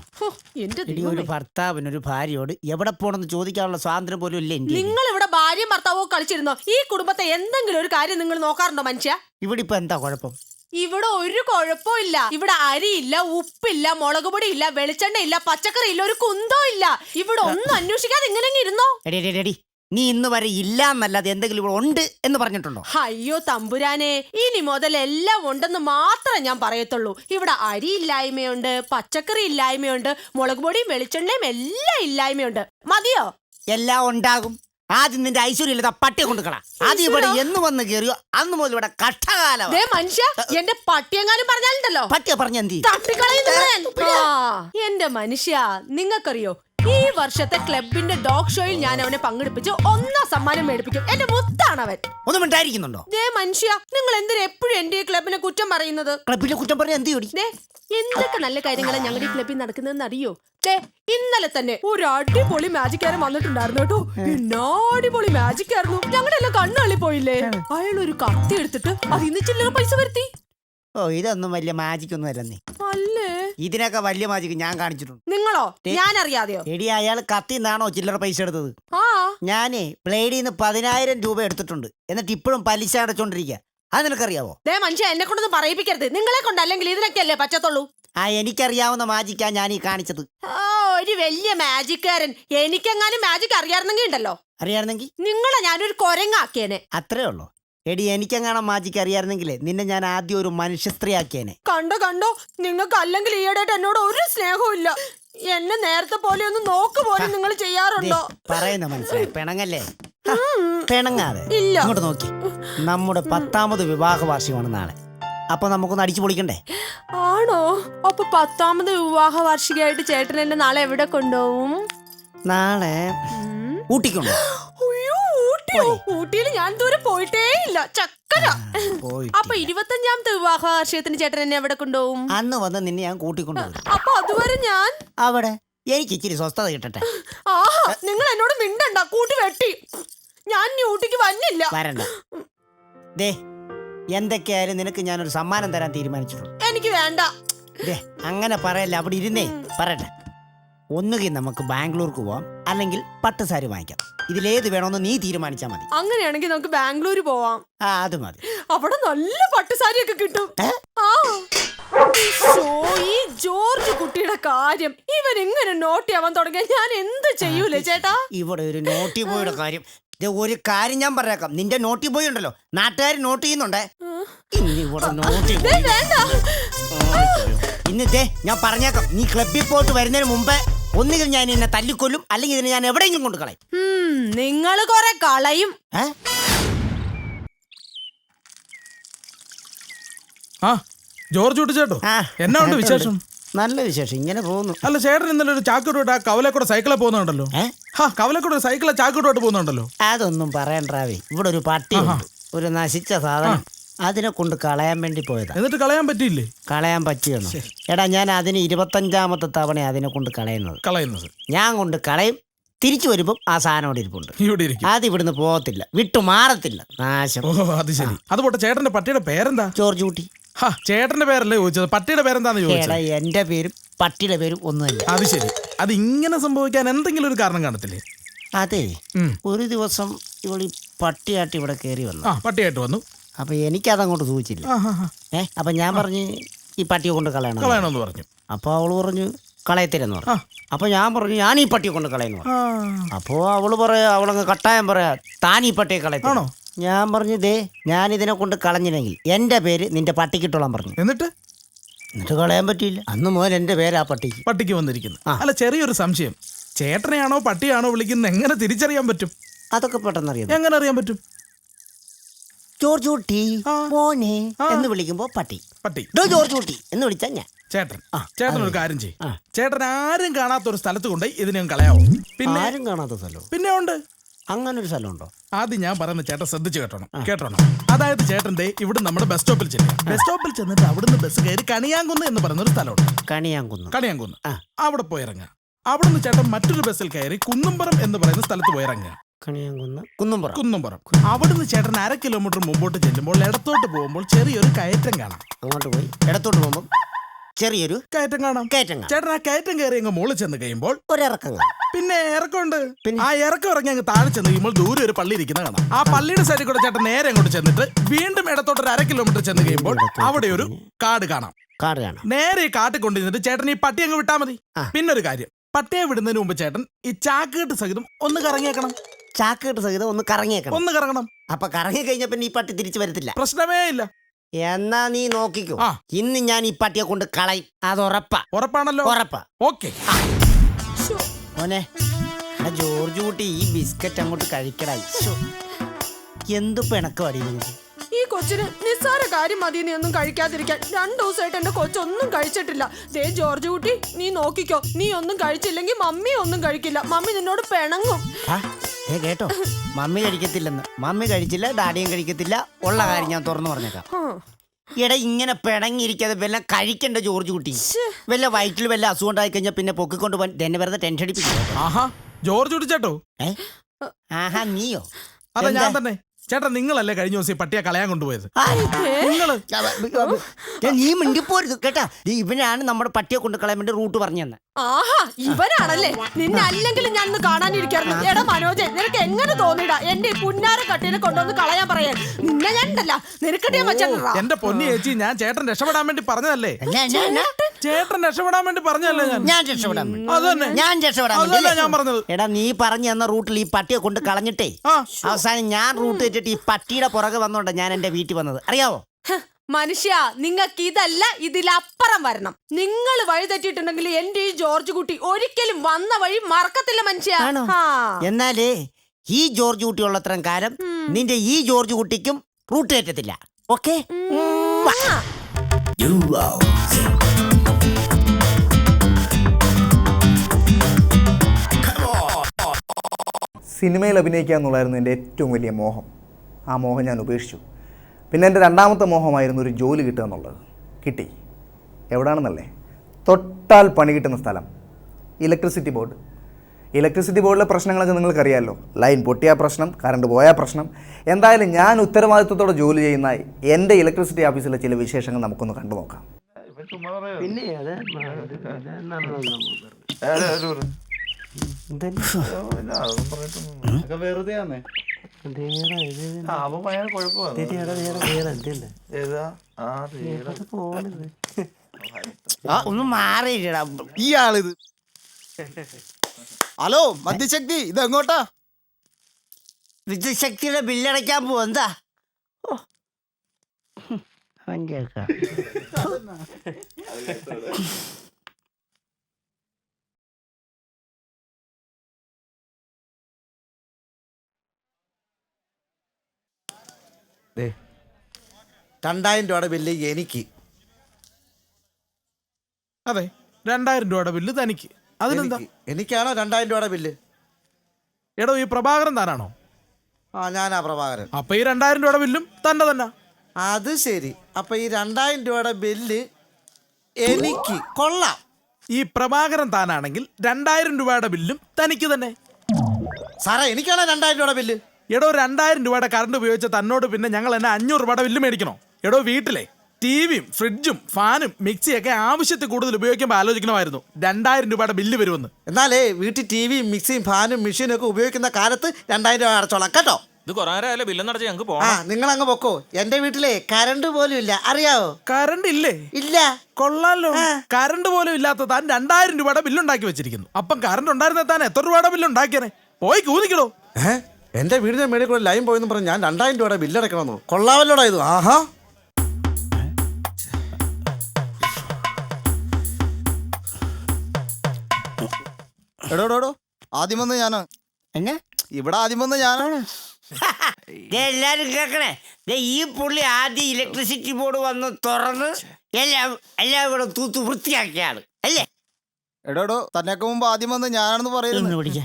S4: എന്റെ
S2: എടി ഒരു
S4: ദൈവമേ.
S2: ഭർത്താവിന് ഒരു ഭാര്യയോട് എവിടെ പോണെന്ന് ചോദിക്കാനുള്ള സ്വാതന്ത്ര്യം പോലും ഇല്ല
S4: നിങ്ങൾ ഇവിടെ ഭാര്യയും ഭർത്താവോ കളിച്ചിരുന്നോ? ഈ കുടുംബത്തെ എന്തെങ്കിലും ഒരു കാര്യം നിങ്ങൾ നോക്കാറുണ്ടോ മനുഷ്യ?
S2: ഇവിടെ ഇപ്പൊ എന്താ കുഴപ്പം?
S4: ഇവിടെ ഒരു കുഴപ്പമില്ല ഇവിടെ അരിയില്ല ഉപ്പില്ല മുളക് പൊടി ഇല്ല വെളിച്ചെണ്ണ ഇല്ല പച്ചക്കറി ഇല്ല ഒരു കുന്തോ ഇല്ല. ഇവിടെ ഒന്നും അന്വേഷിക്കാതെ ഇങ്ങനെ അങ്ങ് ഇരുന്നോ?
S2: എടി എടി, എടി, എടി. നീ ഇന്ന് വരെ ഇല്ല എന്നല്ലാതെ എന്തെങ്കിലും ഇവിടെ ഉണ്ട് എന്ന് പറഞ്ഞിട്ടുണ്ടോ?
S4: അയ്യോ തമ്പുരാനെ. ഇനി മുതൽ എല്ലാം ഉണ്ടെന്ന് മാത്രമേ ഞാൻ പറയത്തുള്ളൂ. ഇവിടെ അരി ഇല്ലായ്മയുണ്ട് പച്ചക്കറി ഇല്ലായ്മയുണ്ട് മുളക് പൊടിയും വെളിച്ചെണ്ണയും എല്ലാം ഇല്ലായ്മയുണ്ട്. മതിയോ?
S2: എല്ലാം ഉണ്ടാകും. ആദ്യം നിന്റെ ഐശ്വര്യം ഇല്ലാത്ത പട്ടിയെ കൊണ്ടുക്കളാ കളാ ആദ്യം ഇവിടെ എന്ന് വന്ന് കയറിയോ അന്ന് മുതൽ ഇവിടെ കഷ്ടകാലം
S4: ദേ മനുഷ്യ എന്റെ പട്ടിയെങ്ങാനും പറഞ്ഞാലുണ്ടല്ലോ.
S2: പട്ടിയെ പറഞ്ഞ എന്തി
S4: എന്റെ മനുഷ്യ നിങ്ങൾക്കറിയോ ഈ വർഷത്തെ ക്ലബിന്റെ ഡോഗ് ഷോയിൽ ഞാൻ അവനെ പങ്കെടുപ്പിച്ച് ഒന്നാം സമ്മാനം മേടിപ്പിക്കും. എന്റെ മുത്താണ് അവൻ
S2: ഒന്നും ഉണ്ടായിരിക്കുന്നുണ്ടോ
S4: ദേ മനുഷ്യ നിങ്ങൾ എന്തിനാ എപ്പോഴും എന്റെ ക്ലബിനെ കുറ്റം പറയുന്നത്?
S2: ക്ലബിന്റെ കുറ്റം പറഞ്ഞ എന്ത്
S4: എന്തൊക്കെ നല്ല കാര്യങ്ങളാണ് ഞങ്ങളുടെ ഈ ക്ലബിൽ നടക്കുന്നതെന്ന് അറിയോ ഇന്നലെ തന്നെ ഒരു അടിപൊളി മാജിക്കാരൻ വന്നിട്ടുണ്ടായിരുന്നു കേട്ടോ. എന്നാ അടിപൊളി മാജിക്കായിരുന്നു ഞങ്ങളുടെ എല്ലാം കണ്ണാളി പോയില്ലേ? അയാൾ ഒരു കത്തി എടുത്തിട്ട് അത് ഇന്ന് ചില്ലറ പൈസ വരുത്തി.
S2: ഓ ഇതൊന്നും വലിയ മാജിക് ഒന്നും അല്ലെന്നേ
S4: അല്ലേ?
S2: ഇതിനൊക്കെ വലിയ മാജിക് ഞാൻ കാണിച്ചിട്ടുണ്ട്.
S4: നിങ്ങളോ? ഞാൻ അറിയാതെയോ
S2: എടി അയാൾ കത്തി നിന്നാണോ ചില്ലറ പൈസ എടുത്തത്?
S4: ആ.
S2: ഞാനേ പ്ലേഡിന്ന് നിന്ന് പതിനായിരം രൂപ എടുത്തിട്ടുണ്ട്. എന്നിട്ട് ഇപ്പോഴും പലിശ അടച്ചോണ്ടിരിക്കുക അത് നിനക്കറിയാവോ
S4: ദേ മനുഷ്യ എന്നെ കൊണ്ടൊന്നും പറയിപ്പിക്കരുത്. നിങ്ങളെ കൊണ്ട് അല്ലെങ്കിൽ ഇതിനൊക്കെയല്ലേ പറ്റത്തുള്ളൂ?
S2: ആ എനിക്കറിയാവുന്ന മാജിക്കാ ഞാൻ ഈ കാണിച്ചത്.
S4: ഓ ഒരു വലിയ മാജിക്കാരൻ എനിക്കെങ്ങാനും മാജിക് അറിയാറുന്നെങ്കിൽ ഉണ്ടല്ലോ.
S2: അറിയായിരുന്നെങ്കിൽ
S4: നിങ്ങളെ ഞാനൊരു കൊരങ്ങാക്കിയേനെ.
S2: അത്രേ ഉള്ളൂ. എടി എനിക്കെങ്ങാണം മാജിക് അറിയാറുണ്ടെങ്കിൽ നിന്നെ ഞാൻ ആദ്യം ഒരു മനുഷ്യ സ്ത്രീ ആക്കിയേനെ
S4: കണ്ടോ കണ്ടോ? നിങ്ങൾക്ക് അല്ലെങ്കിൽ ഈയിടെയായിട്ട് എന്നോട് ഒരു സ്നേഹവും ഇല്ല. എന്നെ നേരത്തെ പോലെ ഒന്ന് നോക്ക് പോലും നിങ്ങൾ ചെയ്യാറുണ്ടോ?
S2: പറയുന്ന മനസ്സിലായി. പിണങ്ങല്ലേ? പിണങ്ങാതെ.
S4: ഇല്ല.
S2: ഇങ്ങോട്ട് നോക്കി. നമ്മുടെ പത്താമത് വിവാഹ വാർഷികമാണ് നാളെ. അപ്പൊ നമുക്കൊന്ന് അടിച്ചു പൊളിക്കണ്ടേ?
S4: ആണോ? അപ്പൊ പത്താമത് വിവാഹ വാർഷികമായിട്ട് ചേട്ടൻ എന്നെ നാളെ എവിടെ കൊണ്ടുപോകും?
S2: നാളെ ഊട്ടിക്കൊണ്ടു
S4: ഊട്ടിയോ? ഊട്ടിയിൽ ഞാൻ ദൂരെ പോയിട്ടേ ഇല്ല ചക്കര അപ്പൊ ഇരുപത്തഞ്ചാമത്തെ വിവാഹ വാർഷികത്തിന് ചേട്ടൻ എന്നെ എവിടെ കൊണ്ടുപോകും?
S2: അന്ന് വന്ന് നിന്നെ ഞാൻ കൂട്ടിക്കൊണ്ടു
S4: അപ്പൊ അതുവരെ ഞാൻ
S2: അവിടെ? എനിക്ക് ഇച്ചിരി സ്വസ്ഥത കിട്ടട്ടെ.
S4: ആ നിങ്ങൾ എന്നോട് മിണ്ടണ്ട കൂട്ടി വെട്ടി. ഞാൻ ഇനി ഊട്ടിക്ക് വന്നില്ല.
S2: വരണ്ട. ദേ എന്തൊക്കെയായാലും നിനക്ക് ഞാനൊരു സമ്മാനം തരാൻ തീരുമാനിച്ചിട്ടുണ്ട്.
S4: എനിക്ക് വേണ്ട.
S2: ദേ അങ്ങനെ പറയല്ല അവിടെ ഇരുന്നേ. പറയട്ടെ. ഒന്നുകിൽ നമുക്ക് ബാംഗ്ലൂർക്ക് പോവാം അല്ലെങ്കിൽ പട്ട് സാരി വാങ്ങിക്കാം. ഇതിലേത് വേണമെന്ന് നീ തീരുമാനിച്ചാൽ മതി.
S4: അങ്ങനെയാണെങ്കിൽ നമുക്ക് ബാംഗ്ലൂർ പോവാം.
S2: ആ അത് മതി.
S4: അവിടെ നല്ല പട്ടുസാരിയൊക്കെ കിട്ടും. ആ. ഈ ജോർജ് കുട്ടിയുടെ കാര്യം. ഇവൻ ഇങ്ങനെ നോട്ടിയാവാൻ തുടങ്ങിയ? ഞാൻ എന്ത് ചെയ്യൂലേ ചേട്ടാ?
S2: ഇവിടെ ഒരു നോട്ടി ബോയുടെ കാര്യം. ദേ, ഒരു കാര്യം ഞാൻ പറഞ്ഞേക്കാം. നിന്റെ നോട്ടി ബോയ് ഉണ്ടല്ലോ. നാട്ടുകാർ നോട്ട് ചെയ്യുന്നുണ്ടേ. ഇന്ന് ഇവിടെ നോട്ടി
S4: ദേ, വേണ്ട.
S2: ഇന്ന് ദേ ഞാൻ പറഞ്ഞേക്കാം. നീ ക്ലബിൽ പോയിട്ട് വരുന്നതിന് മുമ്പേ ഒന്നുകിൽ ഞാൻ എന്നെ തല്ലിക്കൊല്ലും അല്ലെങ്കിൽ ഇതിനെ ഞാൻ എവിടെയെങ്കിലും കൊണ്ട് കളയും.
S4: നിങ്ങൾ കൊറേ കളയും.
S2: ഏ?
S3: ആ ജോർജ് കുട്ടി ചേട്ടോ?
S2: എന്നാണ്ട്
S3: എന്നാ ഉണ്ട് വിശേഷം?
S2: നല്ല വിശേഷം ഇങ്ങനെ പോകുന്നു.
S3: അല്ല ചേട്ടൻ ഇന്നലെ ഒരു ചാക്കിട്ടോട്ട് ആ കവലെ കൂടെ സൈക്കിളെ പോകുന്നുണ്ടല്ലോ? ആ കവലെ കൂടെ ഒരു സൈക്കിളെ ചാക്കിട്ടോട്ട് പോകുന്നുണ്ടല്ലോ?
S2: അതൊന്നും പറയണ്ടാവേ ഇവിടെ ഒരു പട്ടി ഒരു നശിച്ച സാധനം. അതിനെ കൊണ്ട് കളയാൻ വേണ്ടി പോയതാ.
S3: എന്നിട്ട് കളയാൻ പറ്റിയില്ലേ?
S2: കളയാൻ പറ്റിയെന്നു? എടാ ഞാൻ അതിന് ഇരുപത്തഞ്ചാമത്തെ തവണ അതിനെ കൊണ്ട് കളയുന്നത്.
S3: കളയുന്നത്.
S2: ഞാൻ കൊണ്ട് കളയും. തിരിച്ചു വരുമ്പോൾ ആ സാധനം അവിടെ ഇരിപ്പുണ്ട്.
S3: ഇവിടെ ഇരിക്കും.
S2: അത് ഇവിടുന്ന് പോകത്തില്ല. വിട്ടു മാറത്തില്ല നാശം
S3: അത് ശരി. അത് പോട്ടെ ചേട്ടന്റെ പട്ടിയുടെ പേരെന്താ?
S2: ജോർജ് കുട്ടി.
S3: ഹാ ചേട്ടന്റെ പേരല്ലേ ചോദിച്ചത്? പട്ടിയുടെ പേരെന്താന്ന്
S2: എടാ
S3: ചോദിച്ചത്?
S2: എന്റെ പേരും പട്ടിയുടെ പേരും തന്നെ
S3: അത് ശരി. അത് ഇങ്ങനെ സംഭവിക്കാൻ എന്തെങ്കിലും ഒരു കാരണം കാണത്തില്ലേ?
S2: അതെ
S3: ഉം.
S2: ഒരു ദിവസം ഇവളി പട്ടിയായിട്ട് ഇവിടെ കയറി വന്നു.
S3: ആ പട്ടിയായിട്ട് വന്നു.
S2: അപ്പൊ എനിക്കതങ്ങോട്ട് സൂചിച്ചില്ല.
S3: ആ ഹാ ഹാ.
S2: ഏ അപ്പൊ ഞാൻ പറഞ്ഞ് ഈ പട്ടിയെ കൊണ്ട് കളയണം
S3: കളയണമെന്ന് പറഞ്ഞു.
S2: അപ്പൊ അവൾ പറഞ്ഞു കളയത്തില്ലെന്ന് പറഞ്ഞു.
S3: ആ.
S2: അപ്പൊ ഞാൻ പറഞ്ഞു ഞാൻ ഈ പട്ടിയെ കൊണ്ട് കളയുന്നു
S3: ആ.
S2: അപ്പോ അവൾ പറയാ അവളങ്ങ് കട്ടായം പറയാ താൻ ഈ പട്ടിയെ കളയത്തില്ല.
S3: ആണോ?
S2: ഞാൻ പറഞ്ഞു ദേ ഞാൻ ഇതിനെ കൊണ്ട് കളഞ്ഞില്ലെങ്കിൽ എന്റെ പേര് നിന്റെ പട്ടിക്കിട്ടോളാൻ പറഞ്ഞു.
S3: എന്നിട്ട്?
S2: എന്നിട്ട് കളയാൻ പറ്റിയില്ല. അന്ന് മുതൽ എന്റെ പേര് ആ പട്ടിക്ക്.
S3: പട്ടിക്ക് വന്നിരിക്കുന്നു. അല്ല ചെറിയൊരു സംശയം. ചേട്ടനെയാണോ പട്ടിയാണോ വിളിക്കുന്നത്? എങ്ങനെ തിരിച്ചറിയാൻ പറ്റും?
S2: അതൊക്കെ പെട്ടെന്ന് അറിയാം
S3: എങ്ങനെ അറിയാൻ പറ്റും?
S2: ജോർജ് കുട്ടി മോനെ എന്ന് വിളിക്കുമ്പോ പട്ടി.
S3: പട്ടി.
S2: ജോർജ് കുട്ടി എന്ന് വിളിച്ചാ ഞാൻ.
S3: ചേട്ടൻ. ചേട്ടൻ ഒരു കാര്യം ചെയ്യും. ചേട്ടൻ ആരും കാണാത്ത ഒരു സ്ഥലത്ത് കൊണ്ട് ഇതിനെ കളയാവും? പിന്നെ
S2: ആരും കാണാത്ത സ്ഥലം?
S3: പിന്നെ ഉണ്ട്.
S2: അങ്ങനെ ഒരു സ്ഥലമുണ്ടോ?
S3: ആദ്യം ഞാൻ പറയുന്ന ചേട്ടൻ ശ്രദ്ധിച്ചു കേട്ടോണം. കേട്ടോണം. അതായത് ചേട്ടന്റെ ഇവിടെ നമ്മുടെ ബസ് സ്റ്റോപ്പിൽ ചെല്ലും ബസ് സ്റ്റോപ്പിൽ ചെന്നിട്ട് അവിടുന്ന് ബസ് കയറി കണിയാങ്കുന്ന് എന്ന് പറയുന്ന ഒരു സ്ഥലമുണ്ട്.
S2: കണിയാങ്കുന്ന്.
S3: കണിയാങ്കുന്ന്. അവിടെ പോയി ഇറങ്ങുക. അവിടുന്ന് ചേട്ടൻ മറ്റൊരു ബസ്സിൽ കയറി കുന്നുംപുറം എന്ന് പറയുന്ന സ്ഥലത്ത് പോയി ഇറങ്ങുക.
S2: കുന്നുംപുറം.
S3: കുന്നുംപുറം. അവിടുന്ന് ചേട്ടൻ അര കിലോമീറ്റർ മുമ്പോട്ട് ചെല്ലുമ്പോൾ ഇടത്തോട്ട് പോകുമ്പോൾ ചെറിയൊരു കയറ്റം കാണാം.
S2: അങ്ങോട്ട് പോയി. ഇടത്തോട്ട് പോകുമ്പം ചെറിയൊരു
S3: കയറ്റം കാണാം.
S2: കയറ്റം കാണാം.
S3: ചേട്ടൻ ആ കയറ്റം കയറി അങ്ങ് മുകളിൽ ചെന്ന് കഴിയുമ്പോൾ
S2: ഒരിറക്കം കാണാം.
S3: പിന്നെ ഇറക്കമുണ്ട്? ആ ഇറക്കം ഇറങ്ങി അങ്ങ് താഴെ ചെന്ന് കഴിയുമ്പോൾ ദൂരെ ഒരു പള്ളി ഇരിക്കുന്ന കാണാം. ആ പള്ളിയുടെ സൈഡിൽ കൂടെ ചേട്ടൻ നേരെ അങ്ങോട്ട് ചെന്നിട്ട് വീണ്ടും ഇടത്തോട്ട് ഒരു അര കിലോമീറ്റർ ചെന്ന് കഴിയുമ്പോൾ അവിടെ ഒരു കാട് കാണാം.
S2: കാട് കാണാം.
S3: നേരെ ഈ കാട്ടിൽ കൊണ്ടുവന്നിട്ട് ചേട്ടൻ ഈ പട്ടി അങ്ങ് വിട്ടാ മതി.
S2: ആ.
S3: പിന്നെ ഒരു കാര്യം. പട്ടിയെ വിടുന്നതിന് മുമ്പ് ചേട്ടൻ ഈ ചാക്കുകെട്ട് സഹിതം ഒന്ന് കറങ്ങിയേക്കണം.
S2: ചാക്കിട്ട് സഹിതം ഒന്ന് കറങ്ങിയേക്കണം.
S3: ഒന്ന് കറങ്ങണം.
S2: അപ്പൊ കറങ്ങി കഴിഞ്ഞ പിന്നെ ഈ പട്ടി തിരിച്ചു വരത്തില്ല.
S3: പ്രശ്നമേ ഇല്ല.
S2: എന്നാ നീ നോക്കിക്കോ.
S3: ആ.
S2: ഇന്ന് ഞാൻ ഈ പട്ടിയെ കൊണ്ട് കളയും. അത് ഉറപ്പാ.
S3: ഉറപ്പാണല്ലോ.
S2: ഉറപ്പാ.
S3: ഓക്കെ.
S2: മോനെ ആ ജോർജ് കുട്ടി ഈ ബിസ്ക്കറ്റ് അങ്ങോട്ട് കഴിക്കടാ. എന്തു എന്ത് പിണക്കമാടി നിനക്ക്?
S4: ഈ കൊച്ചിന് നിസ്സാര കാര്യം മതി നീ ഒന്നും കഴിക്കാതിരിക്കാൻ. രണ്ടു ദിവസമായിട്ട് എന്റെ കൊച്ചൊന്നും കഴിച്ചിട്ടില്ല. ദേ ജോർജ് കുട്ടി നീ നോക്കിക്കോ. നീ ഒന്നും കഴിച്ചില്ലെങ്കിൽ മമ്മി ഒന്നും കഴിക്കില്ല. മമ്മി നിന്നോട് പിണങ്ങും.
S2: ആ, ഏ കേട്ടോ. മമ്മി കഴിക്കത്തില്ലെന്ന്. മമ്മി കഴിച്ചില്ല ഡാഡിയും കഴിക്കത്തില്ല. ഉള്ള കാര്യം ഞാൻ തുറന്നു പറഞ്ഞേക്കാം. എടാ ഇങ്ങനെ പിണങ്ങിയിരിക്കാതെ വല്ല കഴിക്കണ്ട ജോർജ് കുട്ടി. വല്ല വയറ്റിൽ വല്ല അസുഖം ഉണ്ടായി കഴിഞ്ഞാൽ പിന്നെ പൊക്കിക്കൊണ്ട് പോകാൻ എന്നെ വെറുതെ ടെൻഷൻ അടിപ്പിക്കും
S3: ആഹാ ജോർജ് കുടിച്ചേട്ടോ
S2: ഏ? ആഹാ നീയോ?
S3: അതെ ഞാൻ തന്നെ. ചേട്ടാ നിങ്ങളല്ലേ കഴിഞ്ഞ ദിവസം ഈ പട്ടിയെ കളയാൻ കൊണ്ടുപോയത്?
S2: നിങ്ങൾ? നീ മിണ്ടിപ്പോരുത് കേട്ടാ. ദേ ഇവനാണ് നമ്മുടെ പട്ടിയെ കൊണ്ട് കളയാൻ വേണ്ടി റൂട്ട് പറഞ്ഞു തന്നെ
S4: ആഹാ ഇവനാണല്ലേ? നിന്നെ അല്ലെങ്കിലും ഞാൻ ഇന്ന് കാണാനിരിക്കായിരുന്നു. എടാ മനോജ് നിനക്ക് എങ്ങനെ തോന്നിടാ എന്റെ ഈ പുന്നാര കട്ടിനെ കൊണ്ടുവന്ന് കളയാൻ പറയാൻ. നിന്നെ ഞാൻ ഉണ്ടല്ല നിനക്കട്ടേ വെച്ചാ?
S3: എന്റെ പൊന്നി ചേച്ചി ഞാൻ ചേട്ടൻ രക്ഷപ്പെടാൻ വേണ്ടി പറഞ്ഞതല്ലേ? ചേട്ടൻ? രക്ഷപ്പെടാൻ വേണ്ടി പറഞ്ഞതല്ലേ ഞാൻ?
S2: ഞാൻ രക്ഷപ്പെടാൻ വേണ്ടി.
S3: അത് തന്നെ
S2: ഞാൻ രക്ഷപ്പെടാൻ വേണ്ടി.
S3: അതല്ല
S2: അല്ലേ?
S3: ഞാൻ പറഞ്ഞത്.
S2: എടാ നീ പറഞ്ഞു തന്ന റൂട്ടിൽ ഈ പട്ടിയെ കൊണ്ട് കളഞ്ഞിട്ടേ.
S3: ആ.
S2: അവസാനം ഞാൻ റൂട്ട് വെച്ചിട്ട് ഈ പട്ടിയുടെ പുറകെ വന്നോണ്ട് ഞാൻ എന്റെ വീട്ടിൽ വന്നത്. അറിയാവോ?
S4: മനുഷ്യ നിങ്ങൾക്ക് ഇതല്ല ഇതിലപ്പുറം വരണം. നിങ്ങൾ വഴി തെറ്റിയിട്ടുണ്ടെങ്കിൽ എന്റെ ഈ ജോർജ് കുട്ടി ഒരിക്കലും വന്ന വഴി മറക്കത്തില്ല മനുഷ്യ.
S2: ആണോ?
S4: ആ.
S2: എന്നാലേ ഈ ജോർജ് കുട്ടി ഉള്ളത്രയും കാലം നിന്റെ ഈ ജോർജ് കുട്ടിക്കും റൂട്ട് കയറ്റത്തില്ല ഓക്കെ.
S6: സിനിമയിൽ അഭിനയിക്കുക എന്നുള്ളതായിരുന്നു എന്റെ ഏറ്റവും വലിയ മോഹം. ആ മോഹം ഞാൻ ഉപേക്ഷിച്ചു. പിന്നെ എന്റെ രണ്ടാമത്തെ മോഹമായിരുന്നു ഒരു ജോലി കിട്ടുക എന്നുള്ളത്. കിട്ടി. എവിടാണെന്നല്ലേ? തൊട്ടാൽ പണി കിട്ടുന്ന സ്ഥലം. Electricity board. ഇലക്ട്രിസിറ്റി ബോർഡിലെ പ്രശ്നങ്ങളൊക്കെ നിങ്ങൾക്കറിയാമല്ലോ ലൈൻ പൊട്ടിയ പ്രശ്നം കറണ്ട് പോയ പ്രശ്നം. എന്തായാലും ഞാൻ ഉത്തരവാദിത്വത്തോടെ ജോലി ചെയ്യുന്ന എന്റെ ഇലക്ട്രിസിറ്റി ഓഫീസിലെ ചില വിശേഷങ്ങൾ നമുക്കൊന്ന് കണ്ടു നോക്കാം.
S2: പിന്നെ അത് ഒന്ന് മാറിയില്ലടാ.
S6: ഈ ആളിത് ഹലോ മദ്യശക്തി ഇത് എങ്ങോട്ടാ
S2: വിദ്യുശക്തിയുടെ ബില്ലടയ്ക്കാൻ പോവാ എന്താ? ഓ.
S1: രണ്ടായിരം രൂപയുടെ ബില്ല് എനിക്ക്.
S3: അതെ രണ്ടായിരം രൂപയുടെ ബില്ല് തനിക്ക്. അതിനെന്താ?
S1: എനിക്ക്. എനിക്കാണോ രണ്ടായിരം രൂപയുടെ ബില്ല്?
S3: എടോ ഈ പ്രഭാകരൻ താനാണോ?
S1: ആ ഞാനാ പ്രഭാകരൻ.
S3: അപ്പൊ ഈ രണ്ടായിരം രൂപയുടെ ബില്ലും തന്നെ തന്നെ.
S1: അത് ശരി. അപ്പൊ ഈ രണ്ടായിരം രൂപയുടെ ബില്ല് എനിക്ക്. കൊള്ളാം.
S3: ഈ പ്രഭാകരൻ താനാണെങ്കിൽ രണ്ടായിരം രൂപയുടെ ബില്ലും തനിക്ക് തന്നെ.
S1: സാറേ എനിക്കാണോ രണ്ടായിരം രൂപയുടെ ബില്ല്?
S3: എടോ രണ്ടായിരം രൂപയുടെ കറണ്ട് ഉപയോഗിച്ച തന്നോട് പിന്നെ ഞങ്ങൾ എന്നെ അഞ്ഞൂറ് രൂപയുടെ ബില്ല് മേടിക്കണോ? എടോ വീട്ടിലെ ടിവിയും ഫ്രിഡ്ജും ഫാനും മിക്സിയൊക്കെ ആവശ്യത്തിൽ കൂടുതൽ ഉപയോഗിക്കുമ്പോൾ ആലോചിക്കണമായിരുന്നു. രണ്ടായിരം രൂപയുടെ ബില്ല് വരുമെന്ന്.
S1: എന്നാലേ വീട്ടിൽ ടി വിയും മിക്സിയും ഫാനും മെഷീനും ഒക്കെ ഉപയോഗിക്കുന്ന കാലത്ത് രണ്ടായിരം രൂപ അടച്ചോളാം കേട്ടോ?
S7: ഇത് കുറേ ബില്ല് നടത്തി ഞങ്ങൾക്ക്
S1: ആ
S7: പോകണം
S1: നിങ്ങൾ അങ്ങ് പൊക്കോ. എന്റെ വീട്ടിലെ കറണ്ട് പോലും ഇല്ല. അറിയാവോ?
S3: കറണ്ട് ഇല്ലേ?
S1: ഇല്ല.
S3: കൊള്ളാലോ. കറണ്ട് പോലും ഇല്ലാത്ത താൻ രണ്ടായിരം രൂപയുടെ ബില്ലുണ്ടാക്കി വെച്ചിരിക്കുന്നു. അപ്പം കറണ്ട് ഉണ്ടായിരുന്ന താൻ എത്ര രൂപയുടെ ബില്ല് ഉണ്ടാക്കിയാണ് പോയി കൂലിക്കണോ
S1: എന്റെ വീടിന്റെ മേളിൽ കൂടെ ലൈൻ പോയെന്ന് പറഞ്ഞ് ഞാൻ രണ്ടായിരം രൂപയുടെ ബില്ല് കൊള്ളാവല്ലോടാ ഇത്. ആഹാ.
S6: എടോ എടോ, എടോ. ആദ്യം വന്ന് ഞാനാ.
S2: എന്നെ?
S6: ഇവിടെ ആദ്യം വന്ന് ഞാനാണ്
S2: ദേ എല്ലാരും കേക്കണേ. ദേ ഈ പുള്ളി ആദ്യം ഇലക്ട്രിസിറ്റി ബോർഡ് വന്ന് തുറന്ന് എല്ലാം എല്ലാം ഇവിടെ തൂത്ത് വൃത്തിയാക്കിയാണ് അല്ലേ?
S1: എടോ തന്നെയൊക്കെ മുമ്പ് ആദ്യം വന്ന് ഞാനാണെന്ന് പറയുന്നു.
S2: പിടിക്ക.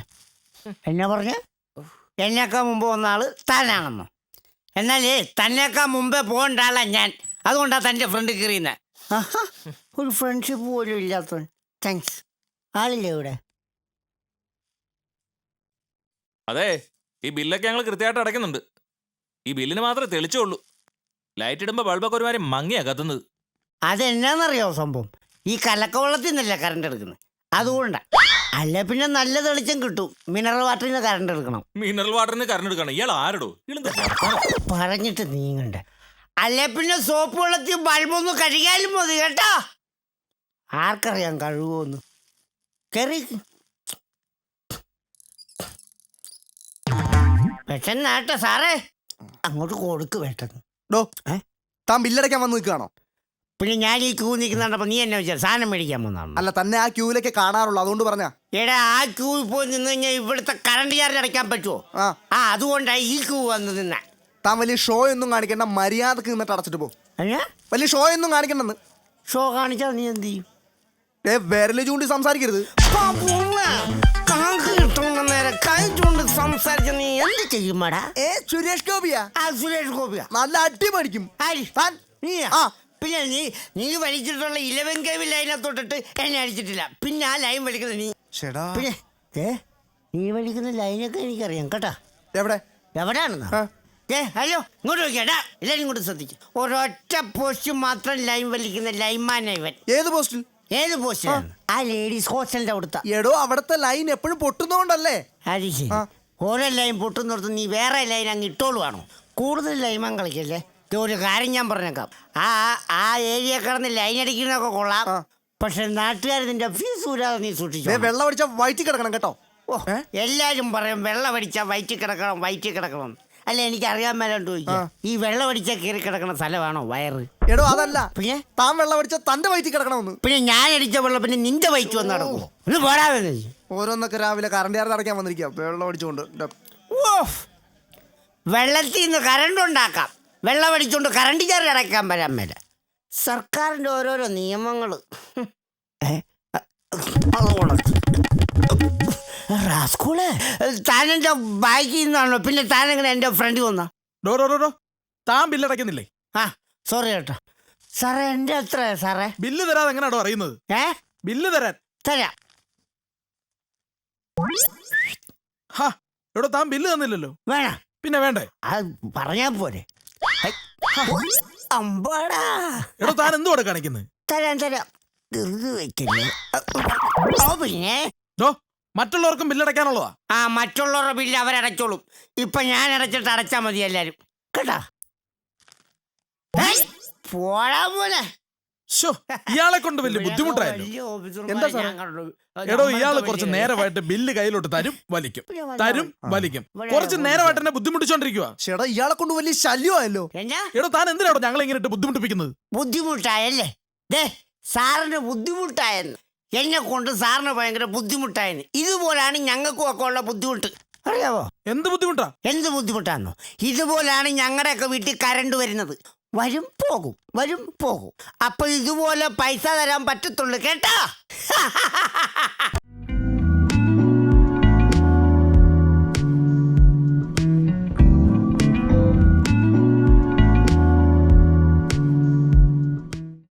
S2: എന്നാ പറഞ്ഞ? എന്നേക്കാ മുമ്പ് വന്ന ആൾ താനാണെന്നോ. എന്നാലേ തന്നെക്കാ മുമ്പേ പോകേണ്ട ആളാ ഞാൻ. അതുകൊണ്ടാണ് തന്റെ ഫ്രണ്ട് കീറിയുന്നത് ഒരു ഫ്രണ്ട്ഷിപ്പ് പോലും ഇല്ലാത്ത താങ്ക്സ് ആളില്ലേ ഇവിടെ?
S7: അതെ ഈ ബില്ലൊക്കെ ഞങ്ങൾ കൃത്യമായിട്ട് അടയ്ക്കുന്നുണ്ട്. ഈ ബില്ലിന് മാത്രമേ തെളിച്ചുള്ളൂ ലൈറ്റ് ഇടുമ്പോൾ ബൾബൊക്കെ ഒരുമാതിരി മങ്ങിയാ കത്തുന്നത്.
S2: അതെന്നാന്നറിയോ സംഭവം? ഈ കലക്കവെള്ളത്തിൽ നിന്നല്ല കറണ്ട് എടുക്കുന്നത് അതുകൊണ്ടാ. അല്ല പിന്നെ നല്ല തെളിച്ചം കിട്ടും. മിനറൽ വാട്ടറിന് കറണ്ട് എടുക്കണം.
S7: മിനറൽ വാട്ടറിന് കറണ്ട് എടുക്കണം. ഇയാൾ ആരടോ?
S2: പറഞ്ഞിട്ട് നീങ്ങണ്ട. അല്ല പിന്നെ സോപ്പ് വെള്ളത്തിൽ ബൾബൊന്നും കഴുകിയാലും മതി കേട്ടോ. ആർക്കറിയാം കഴുകുമെന്ന് കയറി പെട്ടെന്നാട്ടോ സാറേ. അങ്ങോട്ട് കൊടുക്ക് പെട്ടെന്ന്.
S6: ഡോ
S2: ഏ?
S6: താൻ ബില്ലടയ്ക്കാൻ വന്ന് നിൽക്കുകയാണോ?
S2: പിന്നെ ഞാൻ ഈ ക്യൂ നിൽക്കുന്നുണ്ടപ്പോ നീ എന്നെ വെച്ചാൽ സാധനം മേടിക്കാൻ വന്നാണ്
S6: അല്ല തന്നെ ആ ക്യൂവിലൊക്കെ കാണാറുള്ളൂ. അതുകൊണ്ട് പറഞ്ഞാ
S2: എടാ ആ ക്യൂ പോയി നിന്ന് കഴിഞ്ഞാൽ ഇവിടുത്തെ കറണ്ട് ചാർജ് അടയ്ക്കാൻ പറ്റുമോ
S6: ആ.
S2: ആ അതുകൊണ്ടാണ് ഈ ക്യൂ വന്ന് നിന്ന.
S6: താൻ വലിയ ഷോ ഒന്നും കാണിക്കേണ്ട മര്യാദയ്ക്ക് നിന്നിട്ട് അടച്ചിട്ട് പോ.
S2: അല്ല?
S6: വലിയ ഷോ ഒന്നും കാണിക്കണ്ടെന്ന്.
S2: ഷോ കാണിച്ചാൽ നീ എന്ത് ചെയ്യും?
S6: ഏ വിരൽ ചൂണ്ടി സംസാരിക്കരുത്.
S2: കിട്ടുന്ന കൈ ചൂണ്ട് സംസാരിച്ച നീ എന്ത് ചെയ്യുമാടാ?
S6: ഏ സുരേഷ് ഗോപിയാ?
S2: ആ സുരേഷ് ഗോപിയാ.
S6: നല്ല അടി പഠിക്കും. താൻ?
S2: നീയാ?
S6: ആ.
S2: പിന്നെ നീ നീ വലിച്ചിട്ടുള്ള ഇലവൻ കേവ് ലൈനെ തൊട്ടിട്ട് എന്നെ അടിച്ചിട്ടില്ല. പിന്നെ ആ ലൈൻ വലിക്കുന്നത് നീ
S6: ചേടാ.
S2: പിന്നെ ഏ നീ വലിക്കുന്ന ലൈനൊക്കെ എനിക്കറിയാം കേട്ടാ?
S6: എവിടെ?
S2: എവിടെയാണെന്ന്. ഏ ഹലോ ഇങ്ങോട്ട് നോക്കിയാടാ എല്ലാരും ഇങ്ങോട്ട് ശ്രദ്ധിച്ചു ഒരൊറ്റ പോസ്റ്റ് മാത്രം ലൈൻ വലിക്കുന്ന ലൈൻമാനാ ഇവൻ.
S6: ഏത് പോസ്റ്റിൽ
S2: ഏത് പോസ്റ്റിലാണ് ആ. ലേഡീസ് ഹോസ്റ്റലിന്റെ അവിടുത്തെ.
S6: എടോ അവിടത്തെ ലൈൻ എപ്പോഴും പൊട്ടുന്നോണ്ടല്ലേ?
S2: അത് ശരി. ഓരോ ലൈൻ പൊട്ടുന്നിടത്ത് നീ വേറെ ലൈൻ അങ്ങ് ഇട്ടോളുവാണോ? കൂടുതൽ ലൈമാൻ കളിക്കല്ലേ? ഒരു കാര്യം ഞാൻ പറഞ്ഞേക്കാം. ആ ആ ഏരിയ കിടന്ന് ലൈൻ അടിക്കുന്നൊക്കെ കൊള്ളാം പക്ഷെ നാട്ടുകാർ നിന്റെ ഫീസ് ഊരാതെ നീ സൂക്ഷിച്ചു?
S6: വെള്ളം അടിച്ചാൽ വയറ്റി കിടക്കണം കേട്ടോ.
S2: ഓ എല്ലാരും പറയും വെള്ളം അടിച്ചാൽ വയറ്റി കിടക്കണം വയറ്റി കിടക്കണം. അല്ല എനിക്ക് അറിയാൻ മേലോട്ട് ചോദിക്കാം ഈ വെള്ളം അടിച്ചാൽ കയറി കിടക്കണ സ്ഥലമാണോ വയറ്?
S6: എടോ അതല്ല.
S2: പിന്നെ?
S6: താൻ വെള്ളം അടിച്ച തന്റെ വയറ്റി കിടക്കണമെന്ന്.
S2: പിന്നെ ഞാൻ അടിച്ച വെള്ളം പിന്നെ നിന്റെ വയറ്റ് വന്ന് നടക്കും ഒന്ന് പോരാതെ
S6: ഓരോന്നൊക്കെ രാവിലെ കറണ്ട് ചാർജ് അടയ്ക്കാൻ വന്നിരിക്കുക വെള്ളം അടിച്ചുകൊണ്ട്
S2: വെള്ളത്തിൽ നിന്ന് കറണ്ട് ഉണ്ടാക്കാം. വെള്ളം അടിച്ചുകൊണ്ട് കറണ്ട് ചാർജ് അടയ്ക്കാൻ വരാൻ മേല സർക്കാരിന്റെ ഓരോരോ നിയമങ്ങൾ റാസ്കൂൾ താനെന്റെ ബാക്കിൽ നിന്നാണല്ലോ പിന്നെ താനെങ്ങനെ എന്റെ ഫ്രണ്ട് വന്ന?
S3: ഡോ ഡോ ഡോ, ഡോ. താൻ ബില്ലടയ്ക്കുന്നില്ലേ
S2: ആ സോറി കേട്ടോ സാറേ എന്റെ എത്ര സാറേ?
S3: ബില്ല് തരാതെ എങ്ങനെയാണോ അറിയുന്നത്?
S2: ഏ?
S3: ബില്ല് തരാൻ.
S2: തരാം.
S3: ഹാ എടോ താൻ ബില്ല് തന്നില്ലല്ലോ.
S2: വേണം.
S3: പിന്നെ വേണ്ടേ?
S2: അത് പറഞ്ഞാ പോരെ. അമ്പാടാ.
S3: എടോ താൻ എന്തുവാടെ കാണിക്കുന്നത്
S2: തരാം തരാം. ധൃതി വെക്കില്ലേ ഓ പിന്നെ?
S3: ഡോ മറ്റുള്ളവർക്കും ബില്ലടയ്ക്കാനുള്ളതാ
S2: ആ മറ്റുള്ളവരുടെ ബില്ല് അവരടച്ചോളും. ഇപ്പൊ ഞാൻ അടച്ചിട്ട് അടച്ചാ മതി എല്ലാരും. കേട്ടാ? ഏയ്, പോലെ
S3: ഇയാളെ കൊണ്ട് വലിയ ബുദ്ധിമുട്ടായല്ലോ.
S6: എന്താ സാറേ?
S3: എടോ
S2: ഇയാൾ
S3: കുറച്ച് നേരമായിട്ട് ബില്ല് കയ്യിലോട്ട് തരും വലിക്കും. തരും വലിക്കും. കുറച്ച് നേരമായിട്ട് എന്നെ ബുദ്ധിമുട്ടിച്ചോണ്ടിരിക്കുക
S6: ചേട്ടാ ഇയാളെ കൊണ്ട് വലിയ ശല്യമായല്ലോ.
S3: എടോ താൻ എന്തിനാണോ ഞങ്ങളെ ഇങ്ങനെ ഇട്ട് ബുദ്ധിമുട്ടിപ്പിക്കുന്നത്?
S2: ബുദ്ധിമുട്ടായല്ലേ? ദേ സാറിന് ബുദ്ധിമുട്ടായെന്ന്. എന്നെ കൊണ്ട് സാറിന് ഭയങ്കര ബുദ്ധിമുട്ടായെന്ന്. ഇതുപോലാണ് ഞങ്ങൾക്കും ഒക്കെ ഉള്ള ബുദ്ധിമുട്ട്. അറിയാവോ?
S3: എന്ത് ബുദ്ധിമുട്ടാ?
S2: എന്ത് ബുദ്ധിമുട്ടാണോ ഇതുപോലാണ് ഞങ്ങളുടെയൊക്കെ വീട്ടിൽ കരണ്ട് വരുന്നത്. വരും പോകും വരും പോകും. അപ്പൊ ഇതുപോലെ പൈസ തരാൻ പറ്റത്തുള്ളൂ കേട്ടാ.